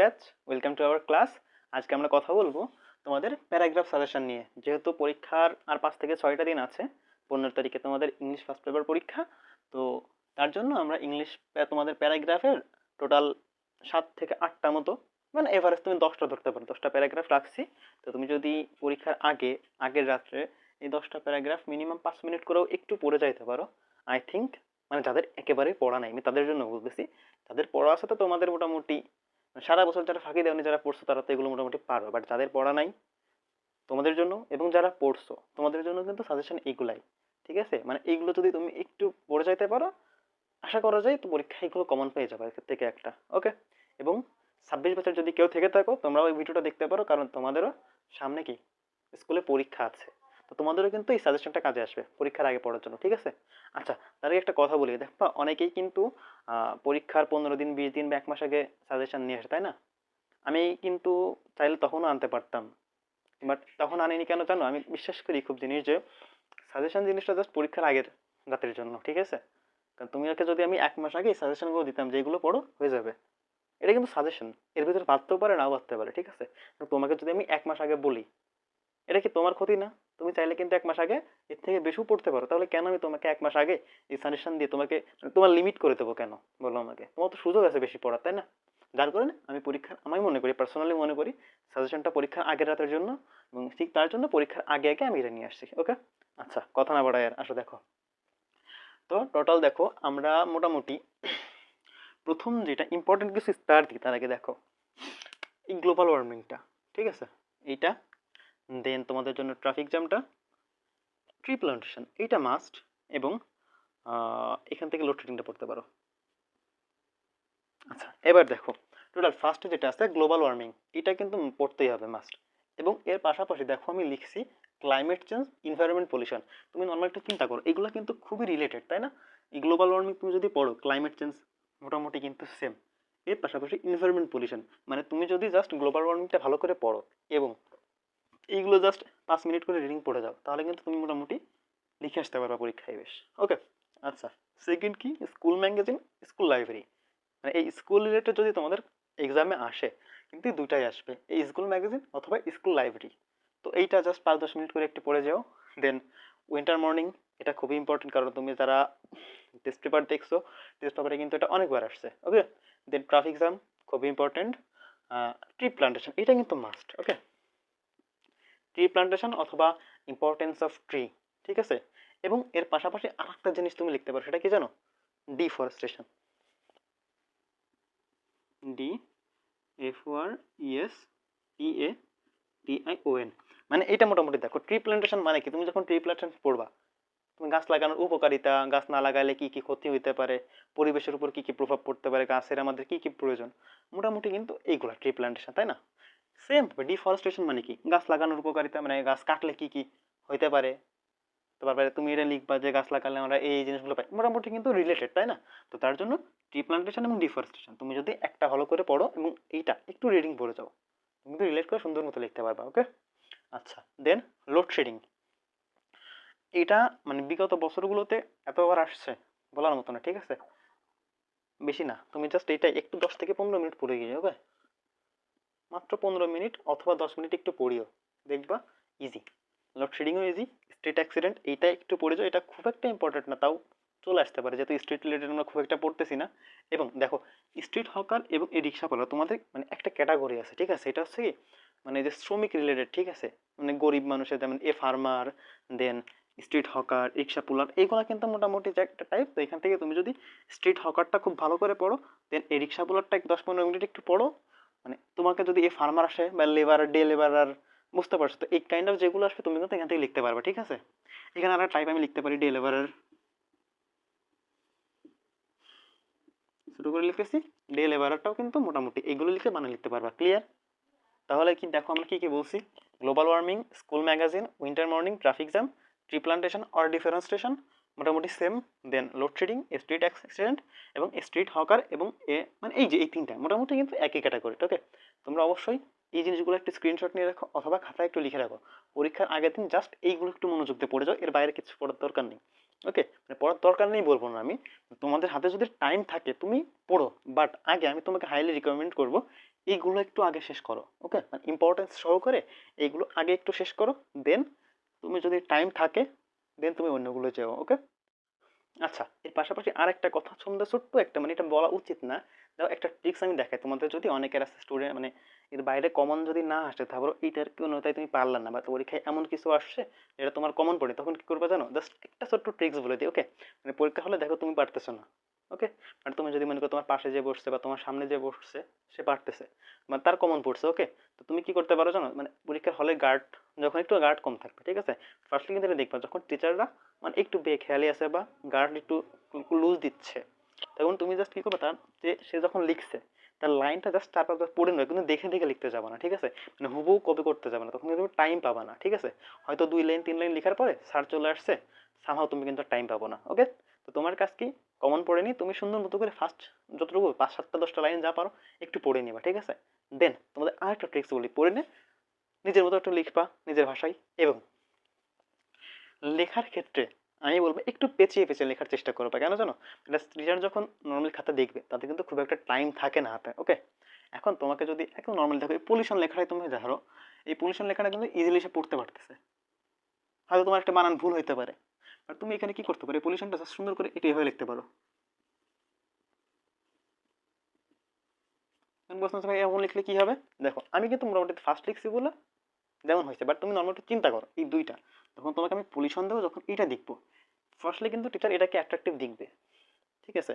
Batch welcome to our class আজকে আমরা কথা বলব তোমাদের প্যারাগ্রাফ সাজেশন নিয়ে। যেহেতু পরীক্ষার আর পাঁচ থেকে ছয়টা দিন আছে, পনেরো তারিখে তোমাদের ইংলিশ ফার্স্ট পেপার পরীক্ষা, তো তার জন্য আমরা ইংলিশ তোমাদের প্যারাগ্রাফের টোটাল সাত থেকে আটটা মতো মানে এভারেজ তুমি দশটা ধরতে পারো, দশটা প্যারাগ্রাফ রাখছি। তো তুমি যদি পরীক্ষার আগে, আগের রাত্রে এই দশটা প্যারাগ্রাফ মিনিমাম পাঁচ মিনিট করেও একটু পড়ে যাইতে পারো। আই থিঙ্ক মানে যাদের একেবারেই পড়া নাই, আমি তাদের জন্য বলতেছি তাদের পড়া আছে তো তোমাদের মোটামুটি সারা বছর যারা ফাঁকি দেওনি যারা পড়ছো, তারা তো এগুলো মোটামুটি পারো। বাট যাদের পড়া নাই, তোমাদের জন্য এবং যারা পড়ছো, তোমাদের জন্য কিন্তু সাজেশন এইগুলাই ঠিক আছে? মানে এইগুলো যদি তুমি একটু পড়ে যাইতে পারো, আশা করা যায় তো পরীক্ষায় এগুলো কমন পেয়ে যাবে এর থেকে একটা ওকে এবং ছাব্বিশ বছর যদি কেউ থেকে থাকো, তোমরাও এই ভিডিওটা দেখতে পারো, কারণ তোমাদেরও সামনে কি? স্কুলে পরীক্ষা আছে। তো তোমাদেরও কিন্তু এই সাজেশনটা কাজে আসবে পরীক্ষার আগে পড়ার জন্য, ঠিক আছে? আচ্ছা তার আগে একটা কথা বলি, দেখো অনেকেই কিন্তু পরীক্ষার পনেরো দিন, বিশ দিন বা এক মাস আগে সাজেশন নিয়ে আসে, তাই না? আমি কিন্তু চাইলে তখনও আনতে পারতাম বাট তখন আনিনি কেন জানো? আমি বিশ্বাস করি খুব জিনিস যে সাজেশন জিনিসটা জাস্ট পরীক্ষার আগের রাতের জন্য, ঠিক আছে? কারণ তুমি ওকে যদি আমি এক মাস আগে সাজেশনগুলো দিতাম যে এগুলো পড়ো, হয়ে যাবে। এটা কিন্তু সাজেশন এর ভিতরে বাঁধতেও পারে, নাও বাঁধতে পারে, ঠিক আছে? তোমাকে যদি আমি এক মাস আগে বলি, এটা কি তোমার ক্ষতি না? তুমি চাইলে কিন্তু এক মাস আগে এর থেকে বেশিও পড়তে পারো। তাহলে কেন আমি তোমাকে এক মাস আগে এই সাজেশন দিয়ে তোমাকে মানে তোমার লিমিট করে দেবো কেন? বলো আমাকে। তোমার তো সুযোগ আছে বেশি পড়ার, তাই না? যার কারণে আমি পরীক্ষার, আমি মনে করি পার্সোনালি মনে করি সাজেশনটা পরীক্ষার আগের রাতের জন্য এবং ঠিক তার জন্য পরীক্ষার আগে আগে আমি এটা নিয়ে আসছি ওকে আচ্ছা কথা না বাড়ায় আর আসো দেখো। তো টোটাল দেখো, আমরা মোটামুটি প্রথম যেটা ইম্পর্টেন্ট কিছু স্টার দিই, তার আগে দেখো, এই গ্লোবাল ওয়ার্মিংটা ঠিক আছে? এইটা দেন তোমাদের জন্য ট্রাফিক জ্যামটা ট্রি প্লান্টেশন এইটা মাস্ট এবং এখান থেকে লোডশেডিংটা পড়তে পারো। আচ্ছা এবার দেখো টোটাল ফার্স্টে যেটা আছে গ্লোবাল ওয়ার্মিং এটা কিন্তু পড়তেই হবে মাস্ট এবং এর পাশাপাশি দেখো আমি লিখছি ক্লাইমেট চেঞ্জ ইনভায়রনমেন্ট পলিউশন তুমি নর্মাল একটু চিন্তা করো, এগুলো কিন্তু খুবই রিলেটেড তাই না? এই গ্লোবাল ওয়ার্মিং তুমি যদি পড়ো ক্লাইমেট চেঞ্জ মোটামুটি কিন্তু সেম এর পাশাপাশি ইনভায়রনমেন্ট পলিউশন মানে তুমি যদি জাস্ট গ্লোবাল ওয়ার্মিংটা ভালো করে পড়ো এবং এইগুলো জাস্ট পাঁচ মিনিট করে রিডিং পড়ে যাও। তাহলে কিন্তু তুমি মোটামুটি লিখে আসতে পারবা পরীক্ষায় বেশ। ওকে আচ্ছা সেকেন্ড কি? স্কুল ম্যাগাজিন স্কুল লাইব্রেরি মানে এই স্কুল রিলেটেড যদি তোমাদের এক্সামে আসে, কিন্তু দুটাই আসবে। এই স্কুল ম্যাগাজিন অথবা স্কুল লাইব্রেরি তো এইটা জাস্ট পাঁচ দশ মিনিট করে একটু পড়ে যাও। দেন উইন্টার মর্নিং এটা খুবই ইম্পর্টেন্ট কারণ তুমি যারা টেস্ট পেপার দেখছ টেস্ট পেপারে কিন্তু এটা অনেকবার আসছে। ওকে দেন ট্রাফিক জ্যাম খুবই ইম্পর্টেন্ট ট্রি প্লান্টেশন এটা কিন্তু মাস্ট ওকে ট্রি প্লান্টেশন অথবা ইম্পর্টেন্স অফ ট্রি ঠিক আছে? এবং এর পাশাপাশি আর একটা জিনিস তুমি লিখতে পারো, সেটা কি জানো? Deforestation D F O R E S T A T I O N মানে এটা মোটামুটি দেখো ট্রি প্লান্টেশন মানে কি? তুমি যখন ট্রি প্লান্টেশন পড়বা, তুমি গাছ লাগানোর উপকারিতা, গাছ না লাগালে কি কি ক্ষতি হইতে পারে, পরিবেশের উপর কি কি প্রভাব পড়তে পারে, গাছের আমাদের কি কি প্রয়োজন, মোটামুটি কিন্তু এইগুলা ট্রি প্লান্টেশন তাই না? সেম ডিফরেস্টেশন মানে কি? গাছ লাগানোর উপকারিতা মানে গাছ কাটলে কি কি হইতে পারে? তারপরে তুমি এটা লিখবা যে গাছ লাগালে আমরা এই জিনিসগুলো পাই। মোটামুটি কিন্তু রিলেটেড তাই না? তো তার জন্য ট্রি প্লান্টেশন এবং ডিফরেস্টেশন তুমি যদি একটা ভালো করে পড়ো এবং এইটা একটু রিডিং পড়ে যাও। তুমি কিন্তু রিলেট করে সুন্দর মতো লিখতে পারবা ওকে আচ্ছা দেন লোডশেডিং এটা মানে বিগত বছরগুলোতে এতবার আসছে, বলার মতো না, ঠিক আছে? বেশি না, তুমি জাস্ট এটা একটু দশ থেকে পনেরো মিনিট পড়ে গিয়ে ওকে মাত্র পনেরো মিনিট অথবা দশ মিনিট একটু পড়িও। দেখবা ইজি লোডশেডিংও ইজি স্ট্রিট অ্যাক্সিডেন্ট এইটা একটু পড়ে যাও এটা খুব একটা ইম্পর্টেন্ট না, তাও চলে আসতে পারে, যেহেতু স্ট্রিট রিলেটেড আমরা খুব একটা পড়তেছি না। এবং দেখো স্ট্রিট হকার এবং এই রিক্সাওয়ালা তোমাদের মানে একটা ক্যাটাগরি আছে, ঠিক আছে? এটা হচ্ছে কি মানে যে শ্রমিক রিলেটেড ঠিক আছে? মানে গরিব মানুষের, যেমন a farmer then street hawker rickshaw puller এইগুলো কিন্তু মোটামুটি যে একটা টাইপ তো এখান থেকে তুমি যদি স্ট্রিট হকারটা খুব ভালো করে পড়ো দেন এই রিক্সা পুলারটা দশ পনেরো মিনিট একটু পড়ো মানে তোমাকে যদি এ ফার্মার আসে বা লেবার ডে লেবারার বুঝতে পারছ, তো এই কাইন্ড অফ যেগুলো আসবে তুমি কিন্তু এখান থেকে লিখতে পারবে, ঠিক আছে? এখানে আর টাইপ আমি লিখতে পারি ডে লেবারের শুরু করে লিখতেছি ডে লেবারারটাও কিন্তু মোটামুটি এগুলো লিখে বানিয়ে লিখতে পারবা ক্লিয়ার তাহলে কি দেখো আমরা কি কি বলছি? Global warming school magazine winter morning traffic jam tree plantation or deforestation মোটামুটি same then load shedding street accident এবং স্ট্রিট হকার এবং এ মানে এই যে এই তিনটা, মোটামুটি কিন্তু একই ক্যাটাগরি ওকে তোমরা অবশ্যই এই জিনিসগুলো একটু স্ক্রিনশট নিয়ে রাখো অথবা খাতায় একটু লিখে রাখো। পরীক্ষার আগের দিন জাস্ট এইগুলো একটু মনোযোগ দিয়ে পড়ে যাও, এর বাইরে কিছু পড়ার দরকার নেই ওকে মানে পড়ার দরকার নেই বলব না আমি। তোমাদের হাতে যদি টাইম থাকে, তুমি পড়ো বাট আগে আমি তোমাকে হাইলি রিকমেন্ড করব, এইগুলো একটু আগে শেষ করো ওকে মানে ইম্পর্টেন্স সহকারে এইগুলো আগে একটু শেষ করো দেন তুমি যদি টাইম থাকে দেন তুমি অন্যগুলো যেও ওকে আচ্ছা এর পাশাপাশি আর একটা কথা সম্বন্ধে ছোট্ট একটা মানে এটা বলা উচিত না। দাও একটা ট্রিক্স আমি দেখাই, তোমাদের যদি অনেকের আছে স্টুডেন্ট মানে এর বাইরে কমন যদি না আসে তারপর এইটার কোনো তুমি পারলা না বা পরীক্ষায় এমন কিছু আসছে যেটা তোমার কমন পড়ে, তখন কি করবে জানো? জাস্ট একটা ছোট্ট ট্রিক্স বলে দিই ওকে মানে পরীক্ষা হলে দেখো তুমি পারতেছো না ওকে মানে তুমি যদি মনে করো তোমার পাশে যে বসছে বা তোমার সামনে যে বসছে, সে পারতেছে মানে তার কমন পড়ছে ওকে তো তুমি কি করতে পারো জানো? মানে পরীক্ষার হলে গার্ড যখন একটু গার্ড কম থাকবে, ঠিক আছে? ফার্স্টলি কিন্তু এটা দেখবা যখন টিচাররা মানে একটু বেখেয়ালি আছে বা গার্ড একটু লুজ দিচ্ছে, তখন তুমি জাস্ট কি করবে তার, যে সে যখন লিখছে, তার লাইনটা জাস্ট চার পড়ে নেবে, কিন্তু দেখে দেখে লিখতে যাবে না, ঠিক আছে? মানে হুবহু কপি করতে যাবে না, তখন কিন্তু টাইম পাবা না, ঠিক আছে? হয়তো দুই লাইন তিন লাইন লেখার পরে স্যার চলে আসছে সামহাও তুমি কিন্তু টাইম পাবো না ওকে তো তোমার কাজ কি? কমন পড়ে নি তুমি সুন্দর মতো করে ফার্স্ট যতটুকু পাঁচ সাতটা দশটা লাইন যা পারো, একটু পড়ে নিবা, ঠিক আছে? দেন তোমাদের আরেকটা ট্রিক্স বলি, পড়ে নে নিজের মতো একটু লিখবা নিজের ভাষায় এবং লেখার ক্ষেত্রে আমি বলব একটু পেঁচিয়ে পেঁচিয়ে লেখার চেষ্টা করবে। কেন জানো? এটা যখন নর্মাল খাতা দেখবে, তাতে কিন্তু খুব একটা টাইম থাকে না হাতে ওকে এখন তোমাকে যদি একদম নর্মাল দেখো, এই পলিউশন লেখাটাই তুমি ধরো, এই পলিউশন লেখাটা কিন্তু ইজিলি সে পড়তে পারতেছে। হয়তো তোমার একটা বানান ভুল হইতে পারে আর তুমি এখানে কি করতে পারো? পলিউশনটা সুন্দর করে এটি এভাবে লিখতে পারো। প্রশ্ন ভাই এমন লিখলে কি হবে। দেখো, আমি কিন্তু মোটামুটি ফার্স্ট লিখছি বলে যেমন হয়েছে বাট তুমি নর্মাল চিন্তা করো, এই দুইটা। তখন তোমাকে আমি পলিউশন দেবো যখন এটা দেখব। ফার্স্টলি কিন্তু টিচার এটাকে অ্যাট্রাকটিভ দেখবে, ঠিক আছে?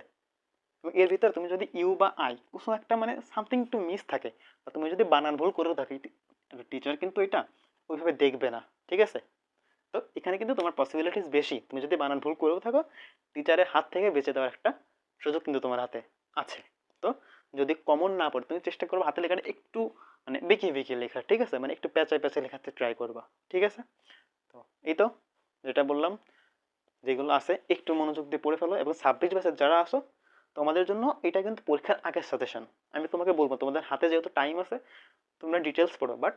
এবং এর ভিতরে তুমি যদি ইউ বা আই কোনো একটা মানে সামথিং টু মিস থাকে, বা তুমি যদি বানান ভুল করেও থাকি টিচার কিন্তু এটা ওইভাবে দেখবে না, ঠিক আছে? তো এখানে কিন্তু তোমার পসিবিলিটিস বেশি, তুমি যদি বানান ভুল করেও থাকো টিচারের হাত থেকে বেঁচে দেওয়ার একটা সুযোগ কিন্তু তোমার হাতে আছে। তো যদি কমন না পড়ে, তুমি চেষ্টা করবে হাতে লেখাটা একটু মানে বেঁকিয়ে বেঁকিয়ে লেখা, ঠিক আছে? মানে একটু প্যাঁচায় প্যাঁচায় লেখাতে ট্রাই করবা, ঠিক আছে? তো এই তো, যেটা বললাম, যেগুলো আছে, একটু মনোযোগ দিয়ে পড়ে ফেলো এবং ছাব্বিশ বছর যারা আসো তোমাদের জন্য এটা কিন্তু পরীক্ষার আগের সাজেশন আমি তোমাকে বলব, তোমাদের হাতে যেহেতু টাইম আছে, তোমরা ডিটেলস পড়ো বাট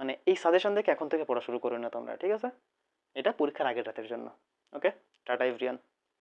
মানে এই সাজেশন দেখে এখন থেকে পড়া শুরু করো না তোমরা, ঠিক আছে? এটা পরীক্ষার আগের রাতের জন্য ওকে টাটা এভরিয়ান